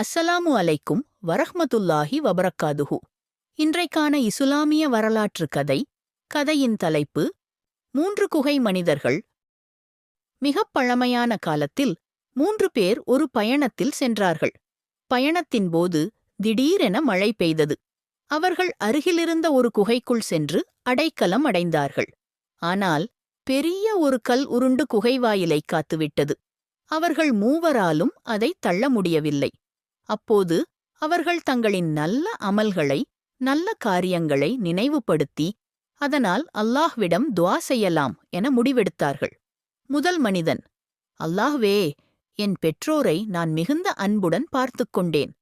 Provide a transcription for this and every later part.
அஸ்ஸலாமு அலைக்கும் வரஹ்மத்துல்லாஹி வபரக்காதுஹு. இன்றைக்கான இசுலாமிய வரலாற்று கதை கதையின் தலைப்பு மூன்று குகை மனிதர்கள். மிகப் பழமையான காலத்தில் மூன்று பேர் ஒரு பயணத்தில் சென்றார்கள். பயணத்தின் போது திடீரென மழை பெய்தது. அவர்கள் அருகிலிருந்த ஒரு குகைக்குள் சென்று அடைக்கலம் அடைந்தார்கள். ஆனால் பெரிய ஒரு கல் உருண்டு குகைவாயிலை காத்துவிட்டது. அவர்கள் மூவராலும் அதை தள்ள முடியவில்லை. அப்போது அவர்கள் தங்களின் நல்ல அமல்களை நல்ல காரியங்களை நினைவுபடுத்தி அதனால் அல்லாஹ்விடம் துவா செய்யலாம் என முடிவெடுத்தார்கள். முதல் மனிதன் அல்லாஹ்வே என் பெற்றோரை நான் மிகுந்த அன்புடன் பார்த்துக் கொண்டேன்.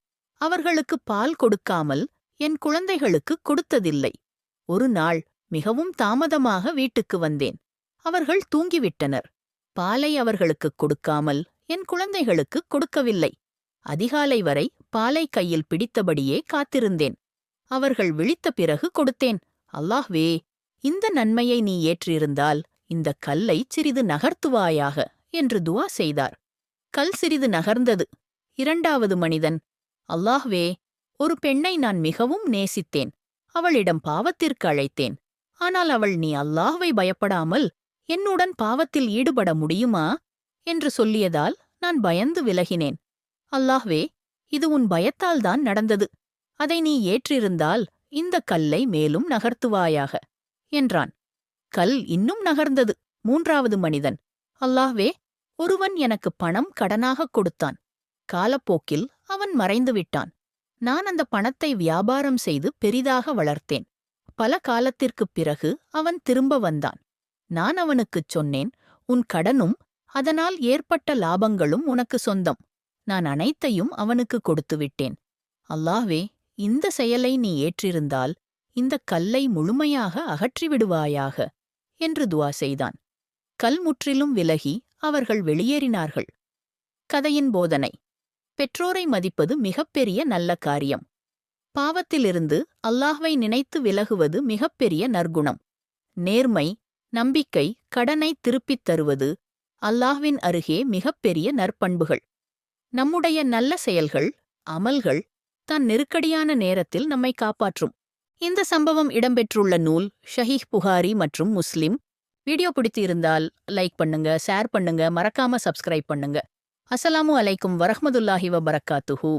அவர்களுக்கு பால் கொடுக்காமல் என் குழந்தைகளுக்கு கொடுத்ததில்லை. ஒரு நாள் மிகவும் தாமதமாக வீட்டுக்கு வந்தேன். அவர்கள் தூங்கிவிட்டனர். பாலை அவர்களுக்குக் கொடுக்காமல் என் குழந்தைகளுக்கு கொடுக்கவில்லை. அதிகாலை வரை பாலை கையில் பிடித்தபடியே காத்திருந்தேன். அவர்கள் விழித்த பிறகு கொடுத்தேன் அல்லாஹ்வே இந்த நன்மையை நீ ஏற்றிருந்தால் இந்த கல்லை சிறிது நகர்த்துவாயாக என்று துவா செய்தார். கல் சிறிது நகர்ந்தது. இரண்டாவது மனிதன் அல்லாஹ்வே ஒரு பெண்ணை நான் மிகவும் நேசித்தேன் அவளிடம் பாவத்திற்கு அழைத்தேன். ஆனால் அவள் நீ அல்லாஹ்வை பயப்படாமல் என்னுடன் பாவத்தில் ஈடுபட முடியுமா? என்று சொல்லியதால் நான் பயந்து விலகினேன். அல்லாஹ்வே இது உன் பயத்தால்தான் நடந்தது. அதை நீ ஏற்றிருந்தால் இந்த கல்லை மேலும் நகர்த்துவாயாக என்றான். கல் இன்னும் நகர்ந்தது. மூன்றாவது மனிதன். அல்லாஹ்வே ஒருவன் எனக்கு பணம் கடனாகக் கொடுத்தான். காலப்போக்கில் அவன் மறைந்து விட்டான். நான் அந்த பணத்தை வியாபாரம் செய்து பெரிதாக வளர்த்தேன். பல காலத்திற்குப் பிறகு அவன் திரும்ப வந்தான். நான் அவனுக்குச் சொன்னேன் உன் கடனும் அதனால் ஏற்பட்ட லாபங்களும் உனக்கு சொந்தம். நான் அனைத்தையும் அவனுக்கு கொடுத்துவிட்டேன். அல்லாஹ்வே இந்த செயலை நீ ஏற்றிருந்தால் இந்த கல்லை முழுமையாக அகற்றிவிடுவாயாக என்று துவா செய்தான். கல் முற்றிலும் விலகி அவர்கள் வெளியேறினார்கள். கதையின் போதனை. பெற்றோரை மதிப்பது மிகப்பெரிய நல்ல காரியம். பாவத்திலிருந்து அல்லாஹ்வை நினைத்து விலகுவது மிகப்பெரிய நற்குணம். நேர்மை நம்பிக்கை கடனை திருப்பித் தருவது அல்லாஹ்வின் அருகே மிகப்பெரிய நற்பண்புகள். நம்முடைய நல்ல செயல்கள் அமல்கள் தான் நெருக்கடியான நேரத்தில் நம்மை காப்பாற்றும். இந்த சம்பவம் இடம்பெற்றுள்ள நூல் ஷஹீஹ் புகாரி மற்றும் முஸ்லிம். வீடியோ பிடித்து இருந்தால் லைக் பண்ணுங்க ஷேர் பண்ணுங்க மறக்காம சப்ஸ்கிரைப் பண்ணுங்க. அஸ்ஸலாமு அலைக்கும் வரஹ்மதுல்லாஹி வபரகாத்துஹூ.